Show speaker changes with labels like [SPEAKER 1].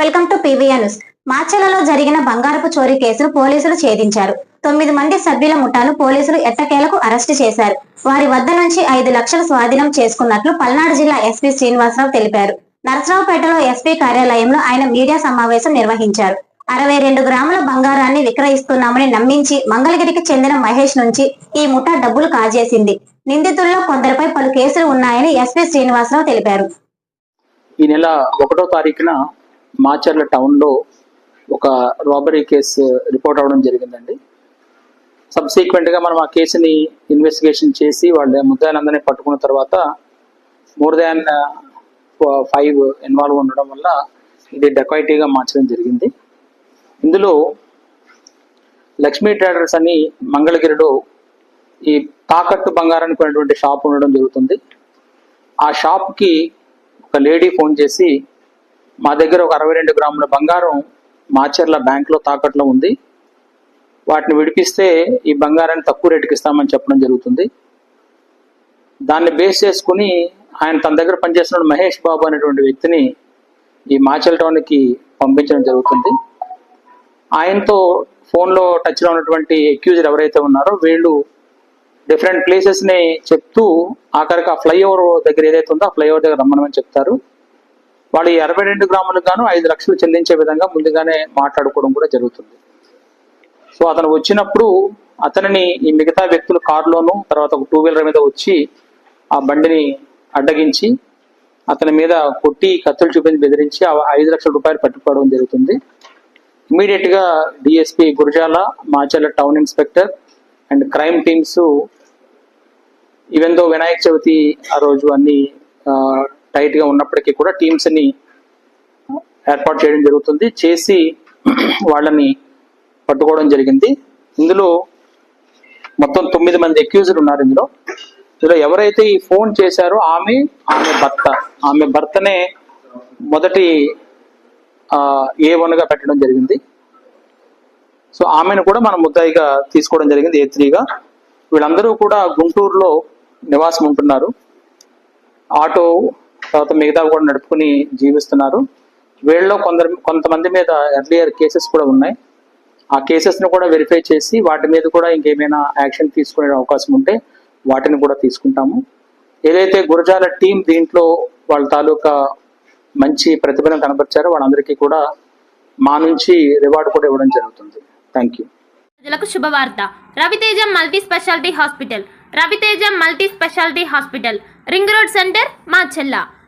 [SPEAKER 1] Welcome to PVR news. మాచెలలో జరిగిన బంగారపు చోరీ కేసును పోలీసులు ఛేదించారు. తొమ్మిది మంది సభ్యుల ముఠాను పోలీసులు ఎట్టకేలకు అరెస్టు చేశారు. వారి వద్ద నుంచి ఐదు లక్షలు స్వాధీనం చేసుకున్నట్లు పల్నాడు జిల్లా ఎస్పీ శ్రీనివాసరావు తెలిపారు. నరసరావుపేటలో ఎస్పీ కార్యాలయంలో ఆయన మీడియా సమావేశం నిర్వహించారు. అరవై రెండు గ్రాముల బంగారాన్ని విక్రయిస్తున్నామని నమ్మించి మంగళగిరికి చెందిన మహేష్ నుంచి ఈ ముఠా డబ్బులు కాజేసింది. నిందితుల్లో కొందరిపై పలు కేసులు ఉన్నాయని ఎస్పీ శ్రీనివాసరావు తెలిపారు.
[SPEAKER 2] ఈ నెల ఒకటో తారీఖున మాచర్ల టౌన్లో ఒక రాబరీ కేసు రిపోర్ట్ అవ్వడం జరిగిందండి. సబ్సీక్వెంట్గా మనం ఆ కేసుని ఇన్వెస్టిగేషన్ చేసి వాళ్ళ ముద్దాయిలందరినీ పట్టుకున్న తర్వాత మోర్ దాన్ ఫైవ్ ఇన్వాల్వ్ ఉండడం వల్ల ఇది డెకాయిటీగా మార్చడం జరిగింది. ఇందులో లక్ష్మీ ట్రేడర్స్ అని మంగళగిరిలో ఈ తాకట్టు బంగారానికి ఉన్నటువంటి షాప్ ఉండడం జరుగుతుంది. ఆ షాప్కి ఒక లేడీ ఫోన్ చేసి మా దగ్గర ఒక అరవై రెండు గ్రాముల బంగారం మాచర్ల బ్యాంక్లో తాకట్లో ఉంది. వాటిని విడిపిస్తే ఈ బంగారాన్ని తక్కువ రేటుకి ఇస్తామని చెప్పడం జరుగుతుంది. దాన్ని బేస్ చేసుకుని ఆయన తన దగ్గర పనిచేస్తున్న మహేష్ బాబు అనేటువంటి వ్యక్తిని ఈ మాచల్ టౌన్కి పంపించడం జరుగుతుంది. ఆయనతో ఫోన్లో టచ్లో ఉన్నటువంటి అక్యూజర్ ఎవరైతే ఉన్నారో వీళ్ళు డిఫరెంట్ ప్లేసెస్ని చెప్తూ ఆఖరికి ఆ ఫ్లైఓవర్ దగ్గర ఏదైతే ఉందో ఆ ఫ్లైఓవర్ దగ్గర రమ్మనమని చెప్తారు. వాళ్ళు అరవై రెండు గ్రాములకు గాను ఐదు లక్షలు చెల్లించే విధంగా ముందుగానే మాట్లాడుకోవడం కూడా జరుగుతుంది. సో అతను వచ్చినప్పుడు అతనిని ఈ మిగతా వ్యక్తులు కారులోను తర్వాత ఒక టూ వీలర్ మీద వచ్చి ఆ బండిని అడ్డగించి అతని మీద కొట్టి కత్తులు చూపించి బెదిరించి ఆ ఐదు లక్షల రూపాయలు పట్టుకోవడం జరుగుతుంది. ఇమీడియట్గా DSP Gurazala Macherla town inspector and crime teams even though Vinayaka Chavithi ఆ రోజు అన్ని టైట్గా ఉన్నప్పటికీ కూడా టీమ్స్ని ఏర్పాటు చేయడం జరుగుతుంది. చేసి వాళ్ళని పట్టుకోవడం జరిగింది. ఇందులో మొత్తం తొమ్మిది మంది అక్యూజర్ ఉన్నారు ఇందులో. ఇందులో ఎవరైతే ఈ ఫోన్ చేశారో ఆమె ఆమె భర్త. ఆమె భర్తనే మొదటి ఏ వన్గా పెట్టడం జరిగింది. సో ఆమెను కూడా మనం ముద్దాయిగా తీసుకోవడం జరిగింది ఏ త్రీగా వీళ్ళందరూ కూడా గుంటూరులో నివాసం ఉంటున్నారు. ఆటో తర్వాత మిగతా కూడా నడుపుకుని జీవిస్తున్నారు. వీళ్ళలో కొందరు కొంతమంది మీద ఎర్లియర్ కేసెస్ కూడా ఉన్నాయి. ఆ కేసెస్ను కూడా వెరిఫై చేసి వాటి మీద కూడా ఇంకేమైనా యాక్షన్ తీసుకునే అవకాశం ఉంటే వాటిని కూడా తీసుకుంటాము. ఏదైతే గురజాల టీం దీంట్లో వాళ్ళ తాలూకా మంచి ప్రతిభను కనబరిచారో వాళ్ళందరికీ కూడా మా నుంచి రివార్డు కూడా ఇవ్వడం జరుగుతుంది. థ్యాంక్ యూ
[SPEAKER 3] ప్రజలకు శుభవార్త. Raviteja multi speciality hospital. Raviteja multi speciality hospital. Ring road centre మా చెల్ల